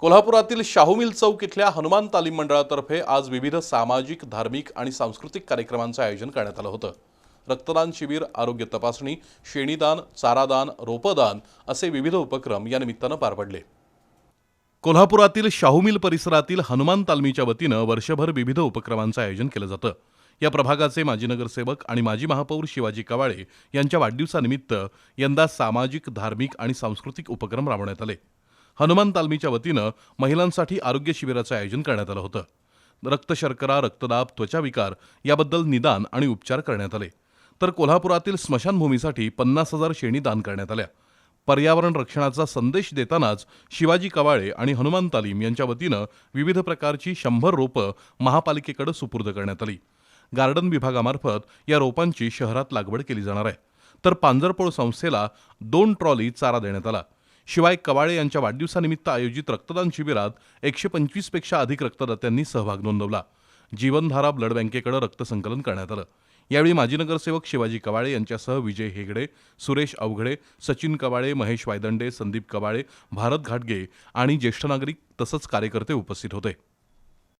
कोल्हापुरातील शाहूमिल चौक इथल्या हनुमान तालीम मंडळातर्फे आज विविध सामाजिक धार्मिक आणि सांस्कृतिक कार्यक्रमांचं आयोजन करण्यात आलं होतं. रक्तदान शिबिर आरोग्य तपासणी शेणीदान चारादान रोपदान असे विविध उपक्रम या निमित्तानं पार पडले. कोल्हापुरातील शाहूमिल परिसरातील हनुमान तालमीच्या वतीनं वर्षभर विविध उपक्रमांचं आयोजन केलं जातं. या प्रभागाचे माजी नगरसेवक आणि माजी महापौर शिवाजी कवाळे यांच्या वाढदिवसानिमित्त यंदा सामाजिक धार्मिक आणि सांस्कृतिक उपक्रम राबवण्यात आले. हनुमान तालमीच्या वतीनं महिलांसाठी आरोग्य शिबिराचं आयोजन करण्यात आलं होतं. रक्तशर्करा रक्तदाब त्वचाविकार याबद्दल निदान आणि उपचार करण्यात आले. तर कोल्हापुरातील स्मशानभूमीसाठी पन्नास हजार शेणी दान करण्यात आल्या. पर्यावरण रक्षणाचा संदेश देतानाच शिवाजी कवाळे आणि हनुमान तालीम यांच्या वतीनं विविध प्रकारची शंभर रोपं महापालिकेकडे सुपूर्द करण्यात आली. गार्डन विभागामार्फत या रोपांची शहरात लागवड केली जाणार आहे. तर पांजरपोळ संस्थेला दोन ट्रॉली चारा देण्यात आला. शिवाय कवाळे यांच्या वाढदिवसानिमित्त आयोजित रक्तदान शिबिरात एकशे पंचवीसपेक्षा अधिक रक्तदात्यांनी सहभाग नोंदवला. जीवनधारा ब्लड बँकेकडे रक्तसंकलन करण्यात आलं. यावेळी माजी नगरसेवक शिवाजी कवाळे यांच्यासह विजय हेगडे सुरेश अवघडे सचिन कवाळे महेश वायदंडे संदीप कवाळे भारत घाटगे आणि ज्येष्ठ नागरिक तसंच कार्यकर्ते उपस्थित होते.